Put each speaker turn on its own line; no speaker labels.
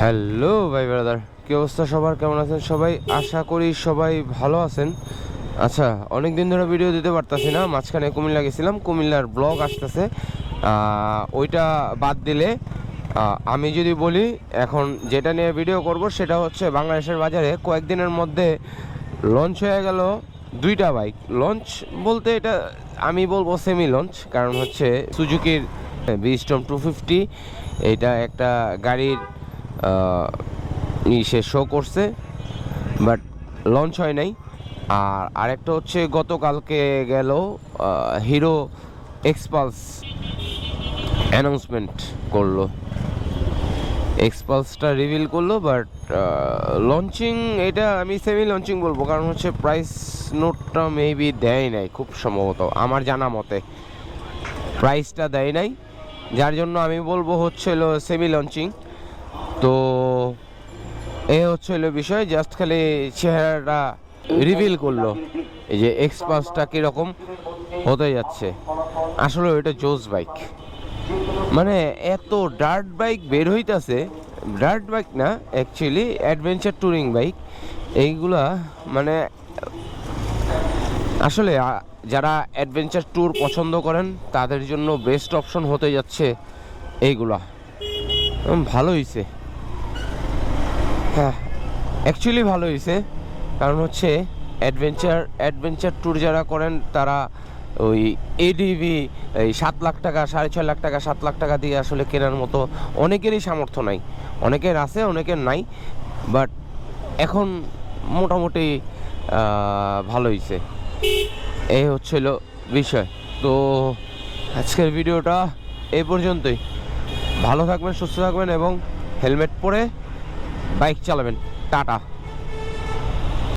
Hello ভাই brother কি অবস্থা সবার? কেমন আছেন সবাই? আশা করি সবাই ভালো আছেন। আচ্ছা অনেক দিন ধরে ভিডিও দিতে পারতাছি না। মাঝখানে কুমিল্লা গেছিলাম। কুমিল্লার ব্লগ আসতেছে। ওইটা বাদ দিলে আমি যদি বলি, এখন যেটা নিয়ে ভিডিও করব সেটা হচ্ছে বাংলাদেশের বাজারে কয়েকদিনের মধ্যে লঞ্চ হয়ে গেল দুইটা বাইক লঞ্চ বলতে এটা, আমি বলব সেমি লঞ্চ কারণ হচ্ছে সুজুকির বিস্টম টু ফিফটি এটা একটা গাড়ির সে শো করছে বাট লঞ্চ হয় নাই। আর আরেকটা হচ্ছে গতকালকে গেল হিরো এক্সপালস অ্যানাউন্সমেন্ট করল। এক্সপালসটা রিভিল করল বাট লঞ্চিং এটা আমি সেমি লঞ্চিং বলব, কারণ হচ্ছে প্রাইস নোটটা মেবি দেয় নাই খুব সম্ভবত, আমার জানা মতে। প্রাইসটা দেয় নাই, যার জন্য আমি বলব হচ্ছিল সেমি লঞ্চিং তো এ হচ্ছিল বিষয় জাস্ট খালি চেহারাটা রিভিল করল। এই যে এক্সপালসটা কীরকম হতে যাচ্ছে। আসলে ওইটা জোস বাইক মানে এত ডার্ট বাইক বের হইতাছে ডার্ট বাইক না অ্যাকচুয়ালি অ্যাডভেঞ্চার ট্যুরিং বাইক এইগুলা মানে আসলে যারা অ্যাডভেঞ্চার ট্যুর পছন্দ করেন, তাদের জন্য বেস্ট অপশন হতে যাচ্ছে এইগুলা। ভালো হয়েছে হ্যাঁ অ্যাকচুয়ালি ভালো হয়েছে কারণ হচ্ছে অ্যাডভেঞ্চার অ্যাডভেঞ্চার ট্যুর যারা করেন, তারা ওই এডিবি এই সাত লাখ টাকা, সাড়ে ছয় লাখ টাকা, সাত লাখ টাকা দিয়ে আসলে কেনার মতো অনেকেরই সামর্থ্য নাই। অনেকের আছে, অনেকের নাই। বাট এখন মোটামুটি ভালো হয়েছে এই হচ্ছিল বিষয়। তো আজকের ভিডিওটা এই পর্যন্তই। ভালো থাকবেন সুস্থ থাকবেন এবং হেলমেট পরে বাইক চালাবেন। টাটা।